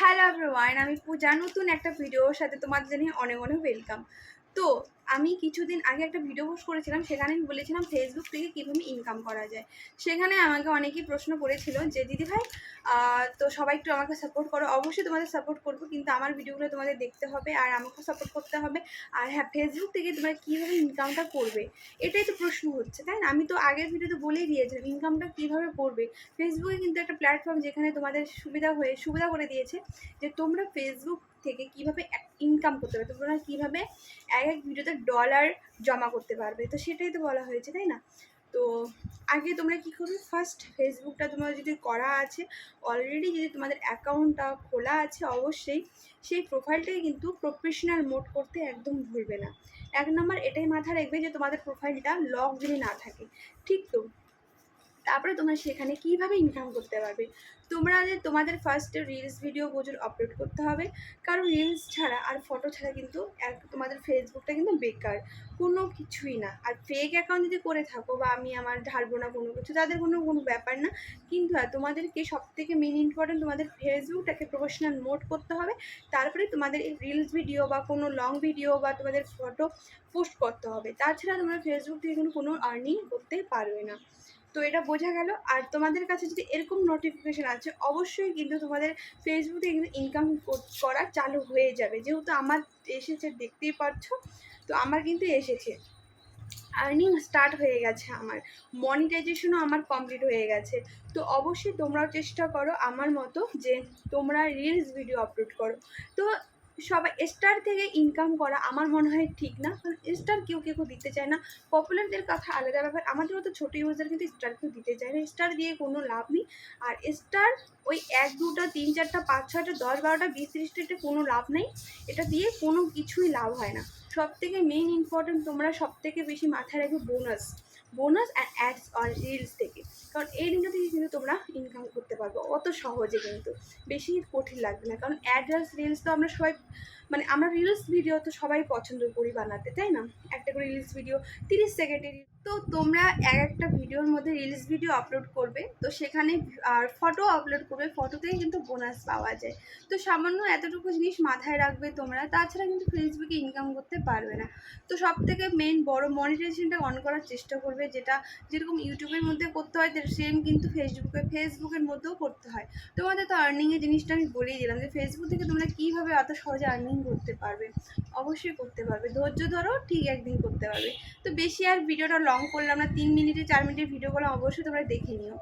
Hello everyone আমি পূজা নতুন একটা ভিডিওর সাথে তোমাদের জানিয়ে অনেক অনেক ওয়েলকাম তো আমি কিছুদিন আগে একটা ভিডিও পোস্ট করেছিলাম, সেখানে আমি বলেছিলাম ফেসবুক থেকে কীভাবে ইনকাম করা যায়। সেখানে আমাকে অনেকেই প্রশ্ন করেছিল যে, দিদি ভাই তো সবাই একটু আমাকে সাপোর্ট করো। অবশ্যই তোমাদের সাপোর্ট করব, কিন্তু আমার ভিডিওগুলো তোমাদের দেখতে হবে আর আমাকেও সাপোর্ট করতে হবে। আর হ্যাঁ ফেসবুক থেকে তোমরা কীভাবে ইনকামটা করবে? এটাই তো প্রশ্ন হচ্ছে, তাই না? আমি তো আগের ভিডিওতে বলেই দিয়েছিলাম ইনকামটা কীভাবে করবে? ফেসবুকে কিন্তু একটা প্ল্যাটফর্ম যেখানে তোমাদের সুবিধা হয়ে, সুবিধা করে দিয়েছে যে, তোমরা ফেসবুক থেকে কীভাবে ইনকাম করতে পারবে? তোমরা কীভাবে এক এক ভিডিওতে ডলার জমা করতে পারবে। তো সেটাই তো বলা হয়েছে, তাই না? তো আগে তোমরা কী করবে? ফার্স্ট ফেসবুকটা তোমার যদি করা আছে অলরেডি যদি তোমাদের অ্যাকাউন্টটা খোলা আছে, অবশ্যই সেই প্রোফাইলটাকে কিন্তু প্রফেশনাল মোড করতে একদম ভুলবে না। এক নম্বর এটাই মাথায় রাখবে যে তোমাদের প্রোফাইলটা লক যদি না থাকে। ঠিক তো? তারপরে তোমরা সেখানে কীভাবে ইনকাম করতে পারবে? তোমরা যে তোমাদের ফার্স্টে রিলস ভিডিও প্রচুর আপলোড করতে হবে। কারণ রিলস ছাড়া আর ফটো ছাড়া কিন্তু এক, তোমাদের ফেসবুকটা কিন্তু বেকার। কোনো কিছুই না। আর ফেক অ্যাকাউন্ট যদি করে থাকো বা আমি আমার ঢালবো না কোনো কিছু, তাদের কোনো কোনো ব্যাপার না। কিন্তু তোমাদেরকে সব থেকে মেন ইম্পর্টেন্ট তোমাদের ফেসবুকটাকে প্রফেশনাল মোড করতে হবে। তারপরে তোমাদের এই রিলস ভিডিও বা কোনো লং ভিডিও বা তোমাদের ফটো পোস্ট করতে হবে। তাছাড়া তোমরা ফেসবুক থেকে কোনো কোনো আর্নিং করতে পারবে না। তো এটা বোঝা গেল। আর তোমাদের কাছে যদি এরকম নোটিফিকেশান আছে অবশ্যই কিন্তু তোমাদের ফেসবুকে কিন্তু ইনকাম করা চালু হয়ে যাবে। যেহেতু আমার এসেছে, দেখতেই পাচ্ছ তো আমার কিন্তু এসেছে। আর্নিং স্টার্ট হয়ে গেছে আমার। মনিটাইজেশনও আমার কমপ্লিট হয়ে গেছে। তো অবশ্যই তোমরাও চেষ্টা করো আমার মতো যে তোমরা রিলস ভিডিও আপলোড করো। তো সবাই স্টার থেকে ইনকাম করা আমার মনে হয় ঠিক না। কারণ স্টার কেউ কেউ দিতে চায় না। পপুলারদের কথা আলাদা ব্যাপার। আমাদের মতো ছোটো ইউজার কিন্তু স্টার কেউ দিতে চায় না। স্টার দিয়ে কোনো লাভ নেই। আর স্টার ওই এক, দুটো, তিন, চারটা, পাঁচ, ছয়টা, দশ, বারোটা, বিশ তিরিশটা এটা কোনো লাভ নেই। এটা দিয়ে কোনো কিছুই লাভ হয় না। সব থেকে মেইন ইম্পর্টেন্ট তোমরা সব থেকে বেশি মাথায় রাখবে bonus bonus and ads on reels থেকে কারণ এই দিনটা থেকে কিন্তু তোমরা ইনকাম করতে পারবে। অত সহজে কিন্তু। বেশি কঠিন লাগবে না। কারণ অ্যাড্রেস রিলস তো আমরা সবাই মানে আমরা রিলস ভিডিও তো সবাই পছন্দ করি বানাতে, তাই না? একটা করে রিলস ভিডিও তিরিশ সেকেন্ডের তো তোমরা এক একটা ভিডিওর মধ্যে রিলস ভিডিও আপলোড করবে। তো সেখানে আর ফটো আপলোড করবে। ফটোতেই কিন্তু বোনাস পাওয়া যায়। তো সামান্য এতটুকু জিনিস মাথায় রাখবে তোমরা। তাছাড়া কিন্তু ফেসবুকে ইনকাম করতে পারবে না। তো সব থেকে মেন বড় মনিটাইজেশনটা অন করার চেষ্টা করবে যেটা যেরকম ইউটিউবের মধ্যে করতে হয় সেম কিন্তু ফেসবুকে ফেসবুকের মধ্যেও করতে হয়। তোমাদের তো আর্নিংয়ের জিনিসটা আমি বলেই দিলাম যে ফেসবুক থেকে তোমরা কীভাবে এত সহজে আর্নিং করতে পারবে? অবশ্যই করতে পারবে। ধৈর্য ধরো, ঠিক একদিন করতে পারবে। তো বেশি আর ভিডিওটা লং করলাম না, তিন মিনিটে, চার মিনিটের ভিডিওগুলো অবশ্যই তোমরা দেখে নিও।